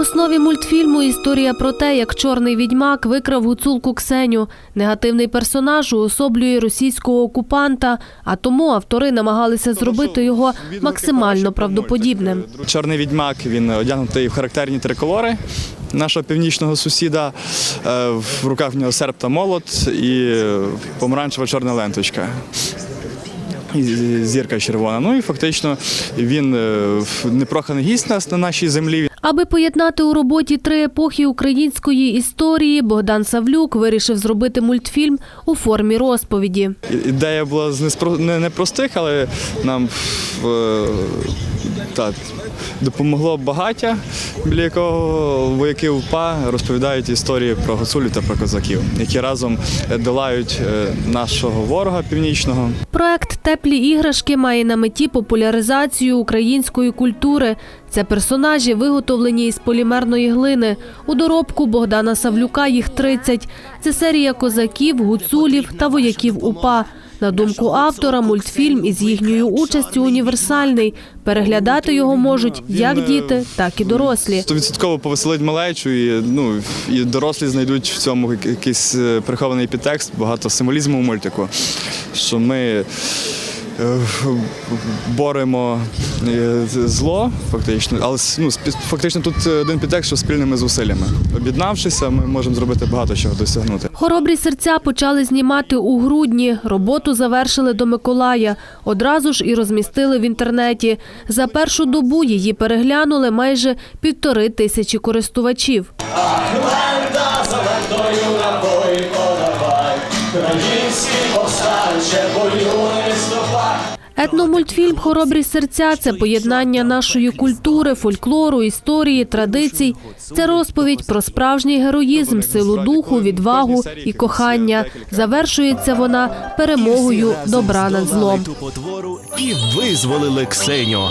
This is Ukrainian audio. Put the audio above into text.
основі мультфільму історія про те, як чорний відьмак викрав гуцулку Ксеню. Негативний персонаж уособлює російського окупанта, а тому автори намагалися зробити його максимально правдоподібним. Чорний відьмак він одягнутий в характерні триколори нашого північного сусіда. Е, В руках в нього серп та молот і помаранчева чорна ленточка. Зірка червона. Ну і фактично він е, непроханий гість нас на нашій землі. Аби поєднати у роботі три епохи української історії, Богдан Савлюк вирішив зробити мультфільм у формі розповіді. Ідея була з непростих, але нам е, та, допомогло багаття, біля якого вояки УПА розповідають історії про гуцулів та про козаків, які разом е, долають е, нашого ворога північного. Проект Теплі іграшки має на меті популяризацію української культури. Це персонажі, виготовлені із полімерної глини. У доробку Богдана Савлюка їх 30. Це серія козаків, гуцулів та вояків УПА. На думку автора, мультфільм із їхньою участю універсальний. Переглядати його можуть як діти, так і дорослі. Стовідсотково повеселить малечу, і, ну, і дорослі знайдуть в цьому якийсь е, прихований підтекст, багато символізму у мультику, що ми е, боремо е, зло, фактично, але ну, фактично тут один підтекст, що спільними зусиллями. Об'єднавшися, ми можемо зробити багато чого досягнути. Хоробрі серця почали знімати у грудні. Роботу завершили до Миколая. Одразу ж і розмістили в інтернеті. За першу добу її переглянули майже півтори тисячі користувачів. Лента Етномультфільм Хоробрі серця це поєднання нашої культури, фольклору, історії, традицій. Це розповідь про справжній героїзм, силу духу, відвагу і кохання. Завершується вона перемогою добра над злом. І визволили Ксеню.